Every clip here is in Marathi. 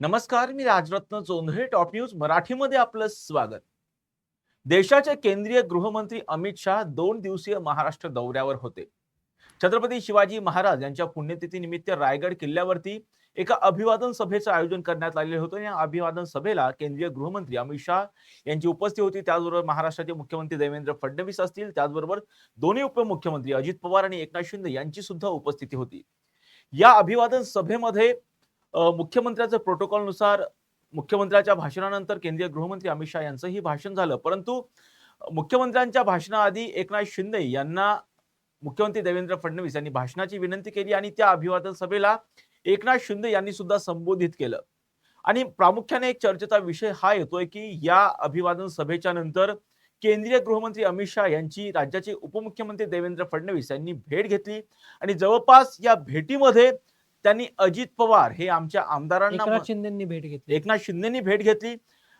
नमस्कार मी राजरत्न चोंधळे टॉप न्यूज मराठीमध्ये आपलं स्वागत. देशाचे केंद्रीय गृहमंत्री अमित शहा दोन दिवसीय महाराष्ट्र दौऱ्यावर होते. छत्रपती शिवाजी महाराज यांच्या पुण्यतिथीनिमित्त रायगड किल्ल्यावरती एका अभिवादन सभेचं आयोजन करण्यात आलेले होतं. या अभिवादन सभेला केंद्रीय गृहमंत्री अमित शहा यांची उपस्थिती होती. त्याचबरोबर महाराष्ट्राचे मुख्यमंत्री देवेंद्र फडणवीस असतील. त्याचबरोबर दोन्ही उपमुख्यमंत्री अजित पवार आणि एकनाथ शिंदे यांची सुद्धा उपस्थिती होती. या अभिवादन सभेमध्ये मुख्यमंत्र्याचं प्रोटोकॉलनुसार मुख्यमंत्र्याच्या भाषणानंतर केंद्रीय गृहमंत्री अमित शहा यांचंही भाषण झालं. परंतु मुख्यमंत्र्यांच्या भाषणाआधी एकनाथ शिंदे यांना मुख्यमंत्री देवेंद्र फडणवीस यांनी भाषणाची विनंती केली आणि त्या अभिवादन सभेला एकनाथ शिंदे यांनी सुद्धा संबोधित केलं. आणि प्रामुख्याने एक चर्चेचा विषय हा येतोय की या अभिवादन सभेच्या नंतर केंद्रीय गृहमंत्री अमित शहा यांची राज्याचे उपमुख्यमंत्री देवेंद्र फडणवीस यांनी भेट घेतली. आणि जवळपास या भेटीमध्ये त्यांनी अजित पवार हे आमच्या आमदारांना एकनाथ शिंदेनी भेट घेतली. एकनाथ शिंदेनी भेट घेतली.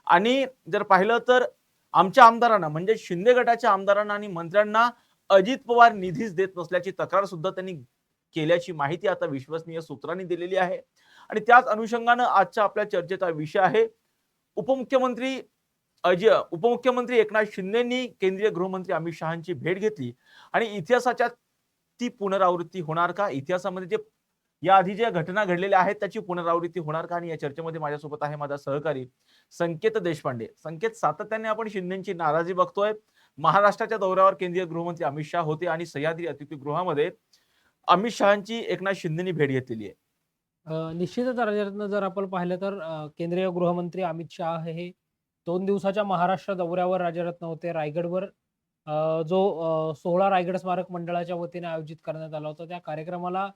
आणि जर पाहिलं तर आमच्या आमदारांना म्हणजे शिंदे गटाच्या आमदारांना आणि मंत्र्यांना अजित पवार निधीच देत नसल्याची तक्रार सुद्धा त्यांनी केल्याची माहिती आता विश्वसनीय सूत्रांनी दिलेली आहे. आणि त्याच अनुषंगानं आजच्या आपल्या चर्चेचा विषय आहे. उपमुख्यमंत्री अजय उपमुख्यमंत्री एकनाथ शिंदेनी केंद्रीय गृहमंत्री अमित शहाची भेट घेतली. आणि इतिहासाच्या ती पुनरावृत्ती होणार का? इतिहासामध्ये जे या आधी ज्या घटना घडलेल्या आहेत त्याची पुनरावृत्ती होणार का? आणि या चर्चेमध्ये माझ्यासोबत आहे माझा सहकारी संकेत देशपांडे. संकेत सातत्याने आपण शिंदेची नाराजी बघतोय. महाराष्ट्राच्या दौऱ्यावर केंद्रीय गृहमंत्री अमित शहा होते आणि सह्याद्री अतिथीगृहामध्ये अमित शहाची एकनाथ शिंदेनी भेट घेतलेली आहे. निश्चितच राजरत्न जर आपण पाहिलं तर केंद्रीय गृहमंत्री अमित शहा हे दोन दिवसाच्या महाराष्ट्र दौऱ्यावर राजरत्न होते. रायगडवर जो सोहळा रायगड स्मारक मंडळाच्या वतीने आयोजित करण्यात आला होता. त्या कार्यक्रमाला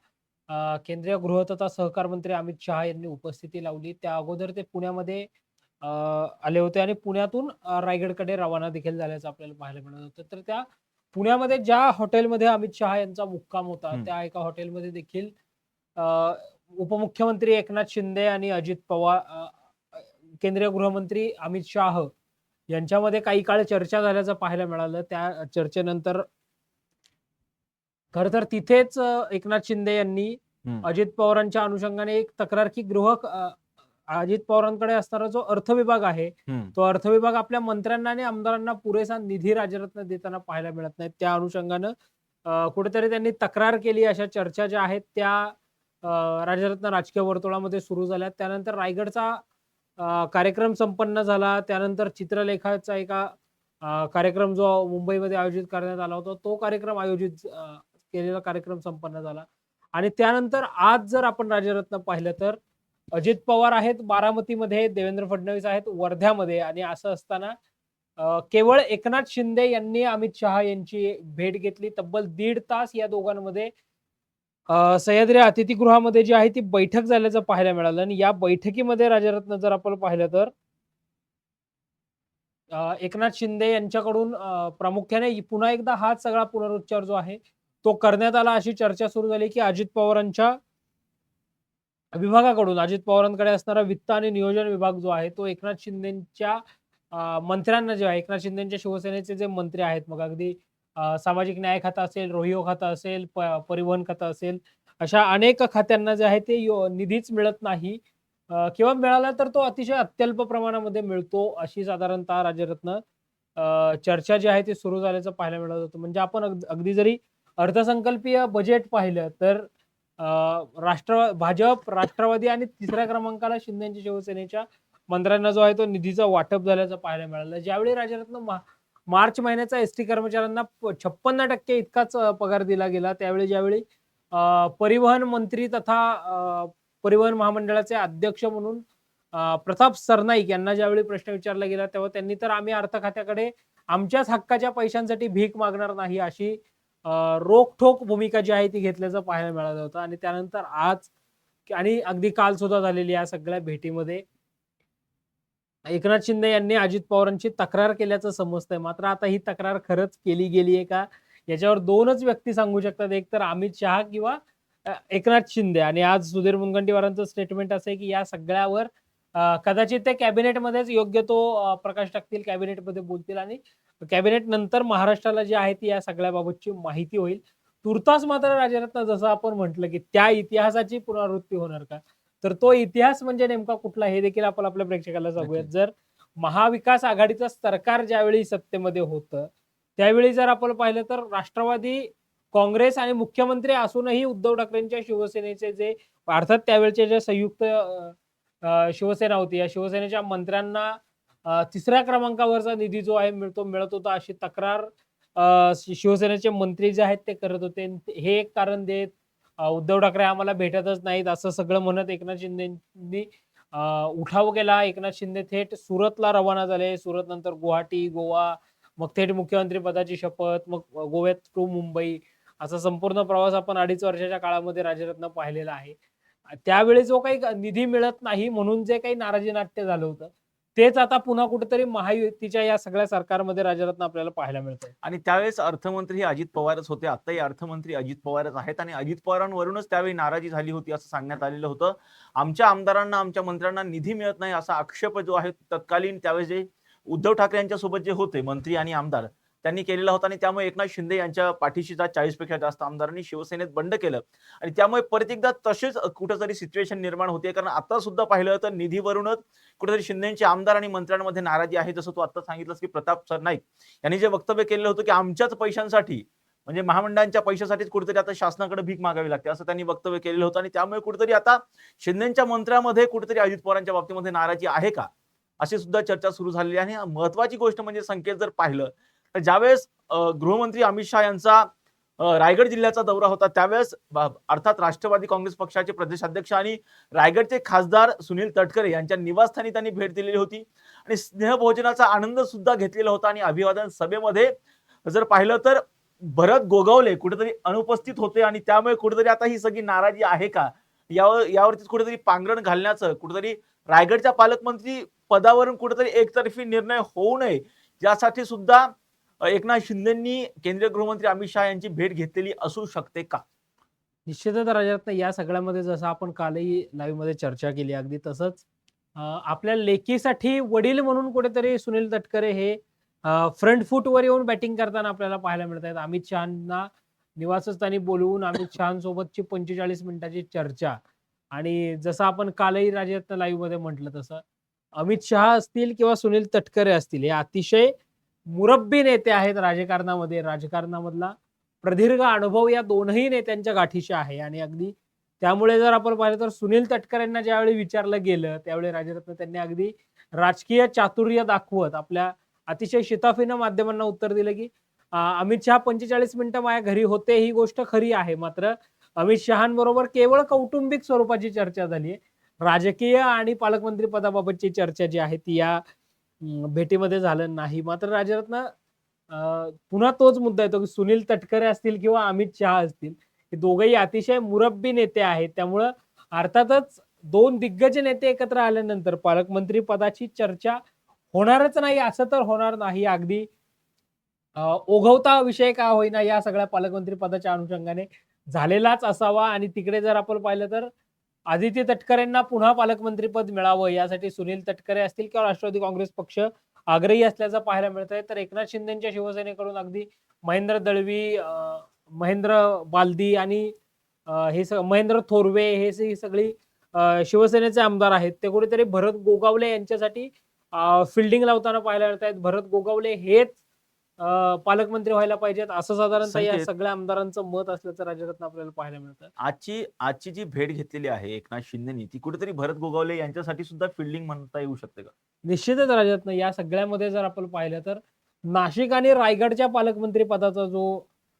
अ, केंद्रीय गृह तथा सहकार मंत्री अमित शहा यांनी उपस्थिती लावली. त्या अगोदर ते पुण्यामध्ये अ, आले होते आणि पुण्यातून अ, रायगडकडे रवाना देखील झाल्याचं आपल्याला पाहायला मिळत होतं. तर त्या पुण्यामध्ये ज्या हॉटेलमध्ये अमित शहा यांचा मुक्काम होता. त्या एका हॉटेलमध्ये देखील अ, उपमुख्यमंत्री एकनाथ शिंदे आणि अजित पवार अ, अ, केंद्रीय गृहमंत्री अमित शाह यांच्यामध्ये काही काळ चर्चा झाल्याचं पाहायला मिळालं. त्या चर्चेनंतर खर तर तिथेच एकनाथ शिंदे यांनी. अजित पवारांच्या अनुषंगाने एक तक्रार की गृह अजित पवारांकडे असणारा जो अर्थ विभाग आहे. तो अर्थ विभाग आपल्या मंत्र्यांना आणि आमदारांना पुरेसा निधी राज्यरत्न देताना पाहायला मिळत नाही त्या अनुषंगानं कुठेतरी त्यांनी तक्रार केली अशा चर्चा ज्या आहेत त्या अ, राज्यरत्न राजकीय वर्तुळामध्ये सुरू झाल्या त्यानंतर रायगडचा कार्यक्रम संपन्न झाला त्यानंतर चित्रलेखाचा एका कार्यक्रम जो मुंबईमध्ये आयोजित करण्यात आला होता तो कार्यक्रम आयोजित केलेला कार्यक्रम संपन्न झाला. आणि त्यानंतर आज जर आपण राजरत्न पाहिलं तर अजित पवार आहेत बारामतीमध्ये देवेंद्र फडणवीस आहेत वर्ध्यामध्ये. आणि असं असताना केवळ एकनाथ शिंदे यांनी अमित शहा यांची भेट घेतली. तब्बल दीड तास या दोघांमध्ये सह्याद्री अतिथीगृहामध्ये जी आहे ती बैठक झाल्याचं पाहायला मिळालं. आणि या बैठकीमध्ये राजरत्न जर आपण पाहिलं तर एकनाथ शिंदे यांच्याकडून प्रामुख्याने पुन्हा एकदा हाच सगळा पुनरुच्चार जो आहे तो करण्यात आला अशी चर्चा सुरू झाली की अजित पवारांच्या विभागाकडून अजित पवारांकडे असणारा वित्त आणि नियोजन विभाग जो आहे तो एकनाथ शिंदेच्या मंत्र्यांना जे आहे एकनाथ शिंदेच्या शिवसेनेचे जे मंत्री आहेत मग अगदी सामाजिक न्याय खातं असेल रोहिओ खातं असेल प- परिवहन खातं असेल अशा अनेक खात्यांना जे आहे ते यो- निधीच मिळत नाही. किंवा मिळाला तर तो अतिशय अत्यल्प प्रमाणामध्ये मिळतो अशी साधारणतः राज्यरत्न चर्चा जी आहे ती सुरू झाल्याचं पाहायला मिळत होतं. म्हणजे आपण अगदी अगदी जरी अर्थसंकल्पीय बजेट पाहिलं तर राष्ट्र भाजप राष्ट्रवादी आणि तिसऱ्या क्रमांकाला शिंदेच्या शिवसेनेच्या मंत्र्यांना जो आहे तो निधीचं वाटप झाल्याचं पाहायला मिळालं. ज्यावेळी राजरत्न मा- मार्च महिन्याचा एस टी कर्मचाऱ्यांना छप्पन्न टक्के इतकाच पगार दिला गेला त्यावेळी ज्यावेळी परिवहन मंत्री तथा परिवहन महामंडळाचे अध्यक्ष म्हणून प्रताप सरनाईक यांना ज्यावेळी प्रश्न विचारला गेला तेव्हा त्यांनी तर आम्ही अर्थ खात्याकडे आमच्याच हक्काच्या पैशांसाठी भीक मागणार नाही अशी रोखोक भूमिका जी आहे ती घेतल्याचं पाहायला मिळालं होतं. आणि त्यानंतर आज आणि अगदी काल सुद्धा झालेली या सगळ्या भेटीमध्ये एकनाथ शिंदे यांनी अजित पवारांची तक्रार केल्याचं समजतंय. मात्र आता ही तक्रार खरंच केली गेली आहे का? याच्यावर दोनच व्यक्ती सांगू शकतात. एक तर अमित शहा किंवा एकनाथ शिंदे. आणि आज सुधीर मुनगंटीवारांचं स्टेटमेंट असं आहे की या सगळ्यावर कदाचित ते कॅबिनेटमध्येच योग्य तो प्रकाश टाकतील कॅबिनेटमध्ये बोलतील आणि कॅबिनेट नंतर महाराष्ट्राला जी आहे ती या सगळ्याबाबतची माहिती होईल. तुर्तास मात्र राजरत्न जसं आपण म्हटलं की त्या इतिहासाची पुनरावृत्ती होणार का? तर तो इतिहास म्हणजे नेमका कुठला हे देखील आपण आपल्या प्रेक्षकाला सांगूयात. जर महाविकास आघाडीचं सरकार ज्यावेळी सत्तेमध्ये होतं त्यावेळी जर आपण पाहिलं तर राष्ट्रवादी काँग्रेस आणि मुख्यमंत्री असूनही उद्धव ठाकरेंच्या शिवसेनेचे जे अर्थात त्यावेळचे जे संयुक्त शिवसेना होती. या शिवसेनेच्या मंत्र्यांना तिसऱ्या क्रमांकावरचा निधी जो आहे मिळतो मिळत होता अशी तक्रार शि- शिवसेनेचे मंत्री जे आहेत ते करत होते. हे एक कारण देत उद्धव ठाकरे आम्हाला भेटतच नाहीत असं सगळं म्हणत एकनाथ शिंदेनी उठाव केला. एकनाथ शिंदे थेट सुरतला रवाना झाले. सुरत नंतर गुवाहाटी गोवा मग थेट मुख्यमंत्री पदाची शपथ मग गोव्यात टू मुंबई असा संपूर्ण प्रवास आपण अडीच वर्षाच्या काळामध्ये राजरत्न पाहिलेला आहे. त्यावेळी जो काही निधी मिळत नाही म्हणून जे काही नाराजी नाट्य झालं होतं तेच आता पुन्हा कुठेतरी महायुतीच्या या सगळ्या सरकारमध्ये राजरत्न आपल्याला पाहायला मिळतं आणि त्यावेळेस अर्थमंत्री हे अजित पवारच होते. आताही अर्थमंत्री अजित पवारच आहेत आणि अजित पवारांवरूनच त्यावेळी नाराजी झाली होती असं सांगण्यात आलेलं होतं. आमच्या आमदारांना आमच्या मंत्र्यांना निधी मिळत नाही असा आक्षेप जो आहे तत्कालीन त्यावेळेस जे उद्धव ठाकरे यांच्यासोबत जे होते मंत्री आणि आमदार त्यांनी केलेला होता आणि त्यामुळे एकनाथ शिंदे यांच्या पाठीशीचा जात चाळीसपेक्षा जास्त आमदारांनी शिवसेनेत बंड केलं. आणि त्यामुळे परत एकदा तसेच कुठेतरी सिच्युएशन निर्माण होते कारण आता सुद्धा पाहिलं तर निधीवरूनच कुठेतरी शिंदेचे आमदार आणि मंत्र्यांमध्ये नाराजी आहे. जसं तू आता सांगितलंस की प्रताप सरनाईक यांनी जे वक्तव्य केलेलं होतं की आमच्याच पैशांसाठी म्हणजे महामंडळांच्या पैशासाठीच कुठेतरी आता शासनाकडे भीक मागावी लागते असं त्यांनी वक्तव्य केलेलं होतं. आणि त्यामुळे कुठेतरी आता शिंदेच्या मंत्र्यामध्ये कुठेतरी अजित पवारांच्या बाबतीमध्ये नाराजी आहे का? अशी सुद्धा चर्चा सुरू झालेली आहे. आणि महत्वाची गोष्ट म्हणजे संकेत जर पाहिलं तर ज्यावेळेस गृहमंत्री अमित शहा यांचा रायगड जिल्ह्याचा दौरा होता त्यावेळेस अर्थात राष्ट्रवादी काँग्रेस पक्षाचे प्रदेशाध्यक्ष आणि रायगडचे खासदार सुनील तटकरे यांच्या निवासस्थानी त्यांनी भेट दिलेली होती. आणि स्नेहभोजनाचा आनंद सुद्धा घेतलेला होता आणि अभिवादन सभेमध्ये जर पाहिलं तर भरत गोगावले कुठेतरी अनुपस्थित होते आणि त्यामुळे कुठेतरी आता ही सगळी नाराजी आहे का? यावर यावरतीच कुठेतरी पांघरण घालण्याचं कुठेतरी रायगडच्या पालकमंत्री पदावरून कुठेतरी एकतर्फी निर्णय होऊ नये यासाठी सुद्धा एकनाथ शिंदेंनी केंद्रीय गृहमंत्री अमित शहा यांची भेट घेतलेली असू शकते का? निश्चितच राजरत्न या सगळ्यामध्ये जसं आपण कालही लाईव्हमध्ये चर्चा केली अगदी तसंच आपल्या लेकीसाठी वडील म्हणून कुठेतरी सुनील तटकरे हे फ्रंट फूटवर येऊन बॅटिंग करताना आपल्याला पाहायला मिळत आहेत. अमित शहाना निवासस्थानी बोलवून अमित शहासोबतची पंचेचाळीस मिनिटाची चर्चा. आणि जसं आपण कालही राजरत्न लाईव्हमध्ये म्हटलं तसं अमित शहा असतील किंवा सुनील तटकरे असतील हे अतिशय मुरब्बी नेते आहेत राजकारणामध्ये राजकारणामधला प्रदीर्घ अनुभव या दोनही नेत्यांच्या गाठीशी आहे. आणि अगदी त्यामुळे जर आपण पाहिलं तर सुनील तटकरेंना ज्यावेळी विचारलं गेलं त्यावेळी राजरत्न त्यांनी अगदी राजकीय चातुर्य दाखवत आपल्या अतिशय शिताफीनं माध्यमांना उत्तर दिलं की अमित शहा पंचेचाळीस मिनिटं माझ्या घरी होते ही गोष्ट खरी आहे. मात्र अमित शहांबरोबर केवळ कौटुंबिक स्वरूपाची चर्चा झाली राजकीय आणि पालकमंत्री पदाबाबतची चर्चा जी आहे ती या भेटीमध्ये झालं नाही. मात्र राजरत्न पुन्हा तोच मुद्दा येतो की सुनील तटकरे असतील किंवा अमित शहा असतील हे दोघेही अतिशय मुरब्बी नेते आहेत. त्यामुळं अर्थातच दोन दिग्गज नेते एकत्र आल्यानंतर पालकमंत्री पदाची चर्चा होणारच नाही असं तर होणार नाही. अगदी ओघवता विषय का होईना या सगळ्या पालकमंत्री पदाच्या अनुषंगाने झालेलाच असावा. आणि तिकडे जर आपण पाहिलं तर आदित्य तटकरेंना पुन्हा पालकमंत्रीपद मिळावं यासाठी सुनील तटकरे असतील किंवा राष्ट्रवादी काँग्रेस पक्ष आग्रही असल्याचं पाहायला मिळत आहे तर एकनाथ शिंदेच्या शिवसेनेकडून अगदी महेंद्र दळवी महेंद्र बालदी आणि हे स- महेंद्र थोरवे हे ही सगळी शिवसेनेचे आमदार आहेत. ते कुठेतरी भरत गोगावले यांच्यासाठी फिल्डिंग लावताना पाहायला मिळत आहेत भरत गोगावले हेच पालकमंत्री व्हायला पाहिजेत. असं साधारणतः या संकेत. सगळ्या आमदारांचं मत असल्याचं राजरत्न आपल्याला पाहायला मिळतं. आजची आजची जी भेट घेतलेली आहे एकनाथ शिंदेनी ती कुठेतरी भरत गोगावले यांच्यासाठी सुद्धा फिल्डिंग म्हणता येऊ शकते का? निश्चितच राजरत्न या सगळ्यामध्ये जर आपण पाहिलं तर नाशिक आणि रायगडच्या पालकमंत्री पदाचा जो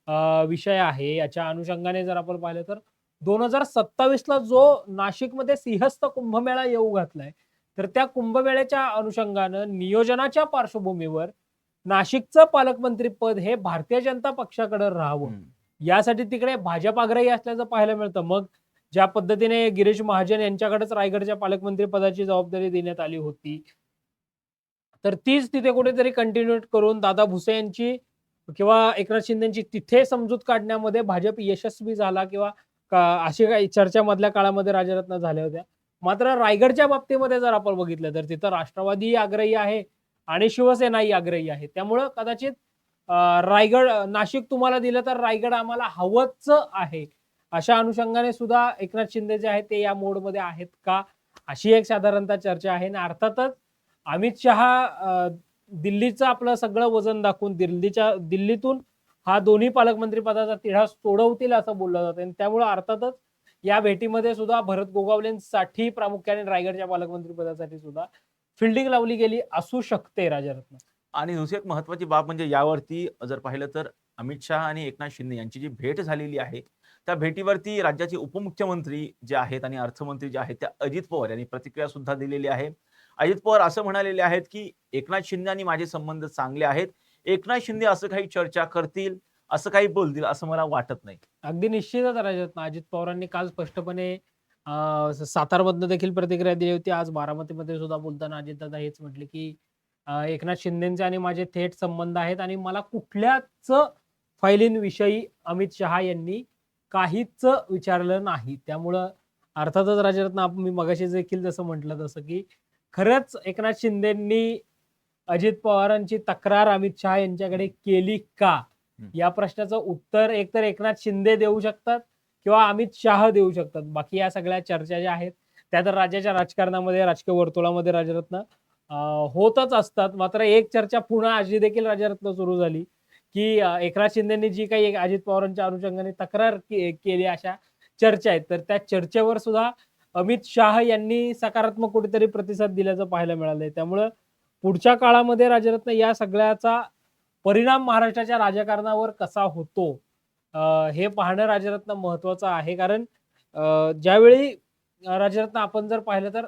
अं, विषय आहे याच्या अनुषंगाने जर आपण पाहिलं तर दोन हजार सत्तावीस ला जो नाशिकमध्ये सिंहस्थ कुंभमेळा येऊ घातलाय तर त्या कुंभमेळ्याच्या अनुषंगानं नियोजनाच्या पार्श्वभूमीवर नाशिकचं पालकमंत्री पद हे भारतीय जनता पक्षाकडे राहावं. यासाठी तिकडे भाजप आग्रही असल्याचं पाहायला मिळतं. मग ज्या पद्धतीने गिरीश महाजन यांच्याकडेच रायगडच्या पालकमंत्री पदाची जबाबदारी देण्यात आली होती तर तीच तिथे कुठेतरी कंटिन्यू करून दादा भुसे यांची किंवा एकनाथ शिंदेची तिथे समजूत काढण्यामध्ये भाजप यशस्वी झाला किंवा अशी काही चर्चा मधल्या काळामध्ये राजरत्न झाल्या होत्या. मात्र रायगडच्या बाबतीमध्ये जर आपण बघितलं तर तिथं राष्ट्रवादी आग्रही आहे आणि शिवसेनाही आग्रही आहे. त्यामुळं कदाचित रायगड नाशिक तुम्हाला दिलं तर रायगड आम्हाला हवंच आहे. अशा अनुषंगाने सुद्धा एकनाथ शिंदे जे आहेत ते या मोडमध्ये आहेत का? अशी एक साधारणतः चर्चा आहे. आणि अर्थातच अमित शहा दिल्लीचं आपलं सगळं वजन दाखवून दिल्लीच्या दिल्लीतून हा दोन्ही पालकमंत्री पदाचा तिढा सोडवतील असं बोललं जातं. आणि त्यामुळे अर्थातच या भेटीमध्ये सुद्धा भरत गोगावलेंसाठी प्रामुख्याने रायगडच्या पालकमंत्री पदासाठी सुद्धा फिल्डिंग लावली गेली असू शकते राजारत्न. आणि दुसरी एक महत्वाची बाब म्हणजे यावरती जर पाहिलं तर अमित शहा आणि एकनाथ शिंदे यांची जी भेट झालेली आहे त्या भेटीवरती राज्याचे उपमुख्यमंत्री जे आहेत आणि अर्थमंत्री जे आहेत त्या अजित पवार यांनी प्रतिक्रिया सुद्धा दिलेली आहे. अजित पवार असं म्हणालेले आहेत की एकनाथ शिंदे आणि माझे संबंध चांगले आहेत एकनाथ शिंदे असं काही चर्चा करतील असं काही बोलतील असं मला वाटत नाही. अगदी निश्चितच राजरत्न अजित पवारांनी काल स्पष्टपणे अं, सातारमधनं देखील प्रतिक्रिया दिली होती. आज बारामतीमध्ये सुद्धा बोलताना अजितदादा हेच म्हटले की अं, एकनाथ शिंदेचे आणि माझे थेट संबंध आहेत आणि मला कुठल्याच फायलींविषयी अमित शहा यांनी काहीच विचारलं नाही. त्यामुळं अर्थातच राजरत्न मी मगाशी देखील जसं म्हटलं तसं की खरंच एकनाथ शिंदेंनी अजित पवारांची तक्रार अमित शहा यांच्याकडे केली का? या प्रश्नाचं उत्तर एकतर एकनाथ शिंदे देऊ शकतात किंवा अमित शाह देऊ शकतात. बाकी या सगळ्या चर्चा ज्या आहेत त्या तर राज्याच्या राजकारणामध्ये राजकीय वर्तुळामध्ये राजरत्न होतच असतात. मात्र एक चर्चा पुन्हा अशी देखील राजरत्न सुरू झाली की एकनाथ शिंदेनी जी काही एक अजित पवारांच्या अनुषंगाने तक्रार के- केली अशा चर्चा आहेत. तर त्या चर्चेवर सुद्धा अमित शाह यांनी सकारात्मक कुठेतरी प्रतिसाद दिल्याचं पाहायला मिळालंय. त्यामुळं पुढच्या काळामध्ये राजरत्न या सगळ्याचा परिणाम महाराष्ट्राच्या राजकारणावर कसा होतो हे पाहणं राजरत्न महत्वाचं आहे. कारण ज्यावेळी राजरत्न आपण जर पाहिलं तर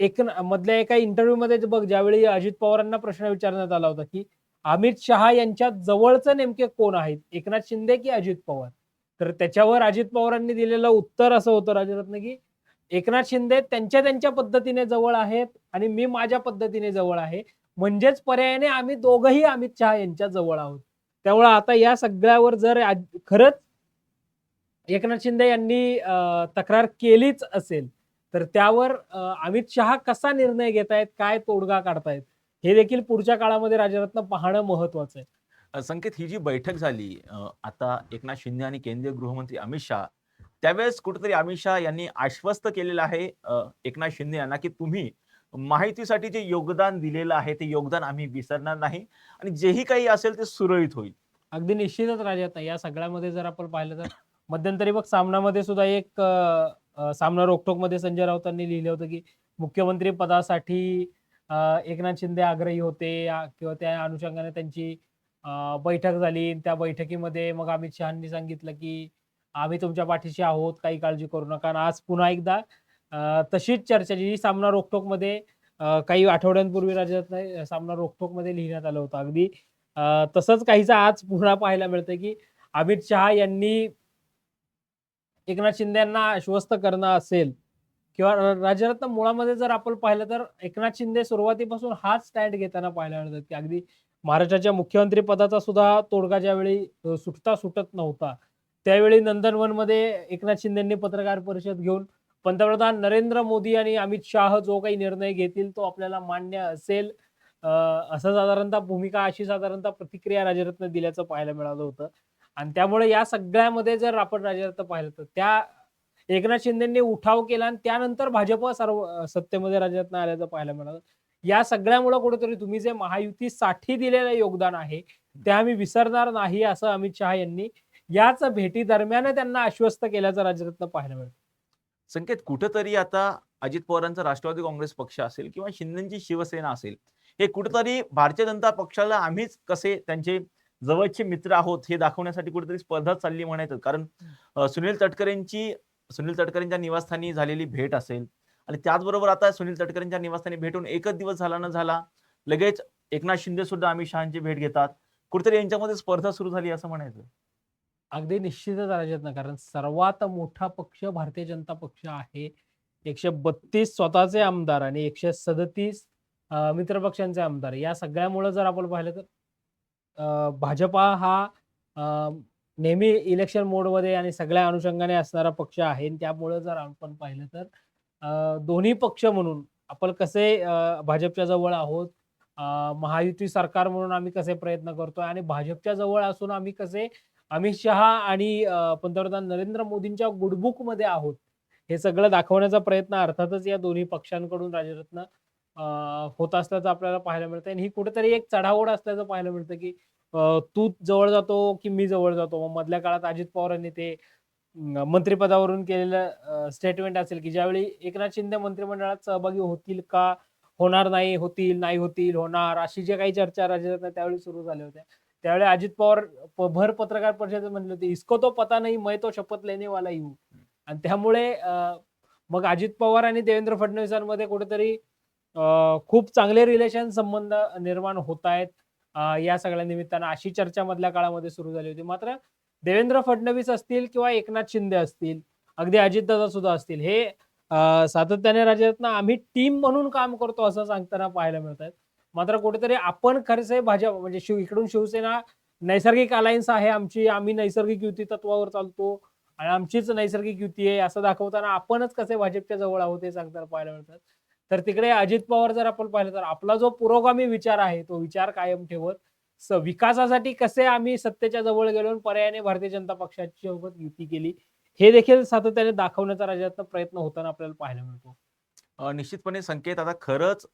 एक मधल्या एका इंटरव्ह्यूमध्ये बघ ज्यावेळी अजित पवारांना प्रश्न विचारण्यात आला होता की अमित शहा यांच्या जवळचं नेमके कोण आहेत? एकनाथ शिंदे की अजित पवार? तर त्याच्यावर अजित पवारांनी दिलेलं उत्तर असं होतं राजरत्न की एकनाथ शिंदे त्यांच्या त्यांच्या पद्धतीने जवळ आहेत आणि मी माझ्या पद्धतीने जवळ आहे. म्हणजेच पर्यायाने आम्ही दोघंही अमित शहा यांच्या जवळ आहोत. त्यामुळे आता या सगळ्यावर जर आज- खरंच एकनाथ शिंदे यांनी तक्रार केलीच असेल तर त्यावर अमित शहा कसा निर्णय घेत आहेत काय तोडगा काढतायत हे देखील पुढच्या काळामध्ये राजरत्न पाहणं महत्वाचं आहे. संकेत ही जी बैठक झाली आता एकनाथ शिंदे आणि केंद्रीय गृहमंत्री अमित शहा त्यावेळेस कुठेतरी अमित शहा यांनी आश्वस्त केलेलं आहे एकनाथ शिंदे यांना की तुम्ही माहितीसाठी जे योगदान दिलेलं आहे ते योगदान आम्ही विसरणार नाही आणि जेही काही असेल ते सुरळीत होईल. अगदी निश्चितच राजात या सगळ्यामध्ये जर आपण पाहिलं तर मध्यंतरी बघ सामनामध्ये सुद्धा एक सामना रोखोकमध्ये संजय राऊतांनी लिहिलं होतं की मुख्यमंत्री पदासाठी एकनाथ शिंदे आग्रही होते किंवा त्या अनुषंगाने त्यांची बैठक झाली. त्या बैठकीमध्ये मग अमित शहानी सांगितलं की आम्ही तुमच्या पाठीशी आहोत काही काळजी करू नका. आणि आज पुन्हा एकदा तशीच चर्चा जी सामना रोखोकमध्ये काही आठवड्यांपूर्वी राज्यात सामना रोखोकमध्ये लिहिण्यात आलं होतं. अगदी तसंच काहीच आज पुन्हा पाहायला मिळतं की अमित शहा यांनी एकनाथ शिंदे यांना आश्वस्त करणं असेल किंवा राजरत्न मुळामध्ये जर आपण पाहिलं तर एकनाथ शिंदे सुरुवातीपासून हाच स्टँड घेताना पाहायला मिळतात की अगदी महाराष्ट्राच्या मुख्यमंत्री पदाचा सुद्धा तोडगा ज्यावेळी सुटता सुटत नव्हता त्यावेळी नंदनवनमध्ये एकनाथ शिंदेंनी पत्रकार परिषद घेऊन पंतप्रधान नरेंद्र मोदी आणि अमित शाह जो काही निर्णय घेतील तो आपल्याला मान्य असेल. असं साधारणतः भूमिका अशी साधारणतः प्रतिक्रिया राजरत्न दिल्याचं पाहायला मिळालं होतं. आणि त्यामुळे या सगळ्यामध्ये जर आपण राजरत्न पाहिलं तर त्या एकनाथ शिंदेंनी उठाव केला आणि त्यानंतर भाजप सर्व सत्तेमध्ये राजरत्न आल्याचं पाहायला मिळालं. या सगळ्यामुळे कुठेतरी तुम्ही जे महायुतीसाठी दिलेलं योगदान आहे ते आम्ही विसरणार नाही असं अमित शहा यांनी याच भेटी दरम्यान त्यांना आश्वस्त केल्याचं राजरत्न पाहायला मिळतं. संकेत कुठंतरी आता अजित पवारांचा राष्ट्रवादी काँग्रेस पक्ष असेल किंवा शिंदेची शिवसेना असेल हे कुठंतरी भारतीय जनता पक्षाला आम्हीच कसे त्यांचे जवळचे मित्र आहोत हे दाखवण्यासाठी कुठेतरी स्पर्धा चालली म्हणायचं. कारण सुनील तटकरेंची सुनील तटकरेंच्या निवासस्थानी झालेली भेट असेल आणि त्याचबरोबर आता सुनील तटकरेंच्या निवासस्थानी भेटून एकच दिवस झाला न झाला लगेच एकनाथ शिंदे सुद्धा अमित शहाची भेट घेतात. कुठेतरी यांच्यामध्ये स्पर्धा सुरू झाली असं म्हणायचं. अगदी निश्चितच राजरत्न कारण सर्वात मोठा पक्ष भारतीय जनता पक्ष आहे. एकशे बत्तीस स्वतःचे आमदार आणि एकशे सदतीस मित्रपक्षांचे आमदार. या सगळ्यामुळे जर आपण पाहिलं तर भाजपा हा नेहमी इलेक्शन मोडमध्ये आणि सगळ्या अनुषंगाने असणारा पक्ष आहे. त्यामुळं त्यामुळे जर आपण पाहिलं तर दोन्ही पक्ष म्हणून आपण कसे भाजपच्या जवळ आहोत महायुती सरकार म्हणून आम्ही कसे प्रयत्न करतोय आणि भाजपच्या जवळ असून आम्ही कसे अमित शहा आणि पंतप्रधान नरेंद्र मोदींच्या गुडबुकमध्ये आहोत. हे सगळं दाखवण्याचा प्रयत्न अर्थातच या दोन्ही पक्षांकडून राजरत्न होत असल्याचं आपल्याला पाहायला मिळतं आणि ही कुठेतरी एक चढाओढ असल्याचं पाहायला मिळतं की तू जवळ जातो की मी जवळ जातो? मग मधल्या काळात अजित पवारांनी ते मंत्रिपदावरून केलेलं स्टेटमेंट असेल की ज्यावेळी एकनाथ शिंदे मंत्रिमंडळात सहभागी होतील का? होणार नाही होतील नाही होतील होणार? अशी जे काही चर्चा राज्यात त्यावेळी सुरू झाल्या होत्या. त्यावेळी अजित पवार प- भर पत्रकार परिषदेत म्हणले होते इसको तो पता नाही मैं तो शपथ लेने वाला येऊ आणि त्यामुळे मग अजित पवार आणि देवेंद्र फडणवीसांमध्ये कुठेतरी खूप चांगले रिलेशन संबंध निर्माण होत आहेत या सगळ्या निमित्तानं अशी चर्चा मधल्या काळामध्ये सुरू झाली होती. मात्र देवेंद्र फडणवीस असतील किंवा एकनाथ शिंदे असतील अगदी अजितदादा सुद्धा असतील हे सातत्याने राज्यात आम्ही टीम म्हणून काम करतो असं सांगताना पाहायला मिळत आहेत मात्र कुठेतरी आपण खरंच भाजप म्हणजे शिव इकडून शिवसेना नैसर्गिक अलायन्स आहे आमची. आम्ही नैसर्गिक युती तत्वावर चालतो. आणि आमचीच नैसर्गिक युती आहे असं दाखवताना आपणच कसे भाजपच्या जवळ आहोत हे सांगताना पाहायला मिळतात. तर तिकडे अजित पवार जर आपण पाहिलं तर आपला जो पुरोगामी विचार आहे तो विचार कायम ठेवत स- विकासासाठी कसे आम्ही सत्तेच्या जवळ गेलो पर्यायाने भारतीय जनता पक्षाची सोबत युती केली हे देखील सातत्याने दाखवण्याचा राज्यातनं प्रयत्न होताना आपल्याला पाहायला मिळतो. निश्चितपणे संकेत. आता खरंच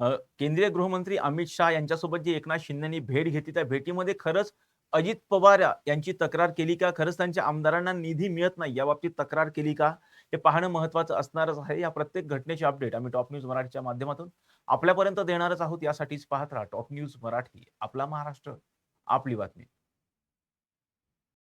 केंद्रीय गृहमंत्री अमित शहा यांच्यासोबत जी एकनाथ शिंदेनी भेट घेतली त्या भेटीमध्ये खरंच अजित पवार यांची तक्रार केली का? खरंच त्यांच्या आमदारांना निधी मिळत नाही या बाबतीत तक्रार केली का? हे पाहणं महत्वाचं असणारच आहे. या प्रत्येक घटनेची अपडेट आम्ही टॉप न्यूज मराठीच्या माध्यमातून आपल्यापर्यंत देणारच आहोत. यासाठीच पाहत राहा टॉप न्यूज मराठी. आपला महाराष्ट्र आपली बातमी.